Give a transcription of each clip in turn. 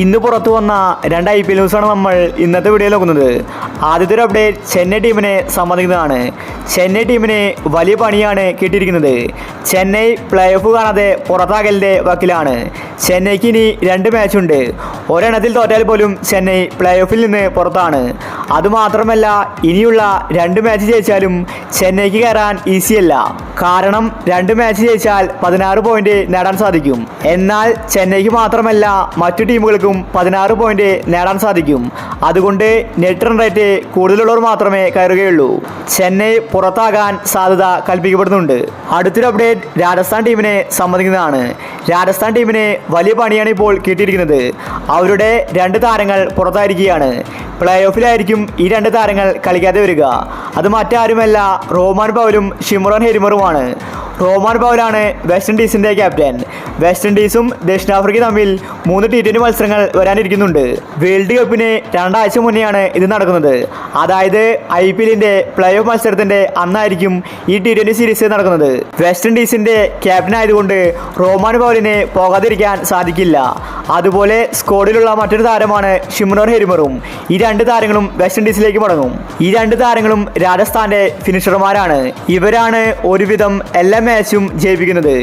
ഇന്ന് പുറത്തു വന്ന രണ്ട് ഐ പി എൽ ന്യൂസാണ് നമ്മൾ ഇന്നത്തെ വീഡിയോയിൽ നോക്കുന്നത്. ആദ്യത്തെ ഒരു അപ്ഡേറ്റ് ചെന്നൈ ടീമിനെ സംബന്ധിക്കുന്നതാണ്. ചെന്നൈ ടീമിന് വലിയ പണിയാണ് കിട്ടിയിരിക്കുന്നത്. ചെന്നൈ പ്ലേ ഓഫ് കാണാതെ പുറത്താകലിന്റെ വക്കിലാണ്. ചെന്നൈക്ക് ഇനി രണ്ട് മാച്ചുണ്ട് ഒരെണ്ണത്തിൽ തോറ്റാൽ പോലും ചെന്നൈ പ്ലേ ഓഫിൽ നിന്ന് പുറത്താണ്. അതുമാത്രമല്ല ഇനിയുള്ള രണ്ട് മാച്ച് ജയിച്ചാലും ചെന്നൈക്ക് കയറാൻ ഈസിയല്ല കാരണം രണ്ട് മാച്ച് ജയിച്ചാൽ പതിനാറ് പോയിന്റ് നേടാൻ സാധിക്കും. എന്നാൽ ചെന്നൈക്ക് മാത്രമല്ല മറ്റു ടീമുകൾക്കും പതിനാറ് പോയിന്റ് നേടാൻ സാധിക്കും. അതുകൊണ്ട് നെറ്റ് റൺ റേറ്റ് കൂടുതലുള്ളവർ മാത്രമേ കയറുകയുള്ളൂ. ചെന്നൈ പുറത്താകാൻ സാധ്യത കൽപ്പിക്കപ്പെടുന്നുണ്ട്. അടുത്തൊരു അപ്ഡേറ്റ് രാജസ്ഥാൻ ടീമിനെ സംബന്ധിക്കുന്നതാണ്. രാജസ്ഥാൻ ടീമിന് വലിയ പണിയാണ് ഇപ്പോൾ കിട്ടിയിരിക്കുന്നത്. അവരുടെ രണ്ട് താരങ്ങൾ പുറത്തായിരിക്കുകയാണ്. പ്ലേ ഓഫിലായിരിക്കും ഈ രണ്ട് താരങ്ങൾ കളിക്കാതെ വരിക. അത് മറ്റാരുമല്ല റോമാൻ പൗലും ഷിമുറൻ ഹെരിമറുമാണ്. റോമാൻ പൗലാണ് വെസ്റ്റ് ഇൻഡീസിന്റെ ക്യാപ്റ്റൻ. വെസ്റ്റ് ഇൻഡീസും ദക്ഷിണാഫ്രിക്കയും തമ്മിൽ മൂന്ന് ടി ട്വന്റി മത്സരങ്ങൾ വരാനിരിക്കുന്നുണ്ട്. വേൾഡ് കപ്പിന് രണ്ടാഴ്ച മുന്നെയാണ് ഇത് നടക്കുന്നത്. അതായത് ഐ പി എല്ലിന്റെ പ്ലേ ഓഫ് മത്സരത്തിന്റെ അന്നായിരിക്കും ഈ ടി ട്വന്റി സീരീസ് നടക്കുന്നത്. വെസ്റ്റ് ഇൻഡീസിന്റെ ക്യാപ്റ്റൻ ആയതുകൊണ്ട് റോമാൻ പൗലിനെ പോകാതിരിക്കാൻ സാധിക്കില്ല. അതുപോലെ സ്കോഡിലുള്ള മറ്റൊരു താരമാണ് ഷിമുനോർ ഹെരിമറും. ഈ രണ്ട് താരങ്ങളും വെസ്റ്റ് ഇൻഡീസിലേക്ക് മടങ്ങും. ഈ രണ്ട് താരങ്ങളും രാജസ്ഥാന്റെ ഫിനിഷർമാരാണ്. ഇവരാണ് ഒരുവിധം എല്ലാ മാച്ചും ജയിപ്പിക്കുന്നത്.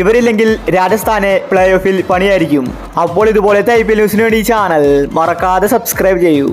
ഇവരില്ലെങ്കിൽ രാജസ്ഥാനെ പ്ലേ ഓഫിൽ പണിയായിരിക്കും. അപ്പോൾ ഇതുപോലത്തെ ഐ പി എൽ ന്യൂസിന് വേണ്ടി ചാനൽ മറക്കാതെ സബ്സ്ക്രൈബ് ചെയ്യൂ.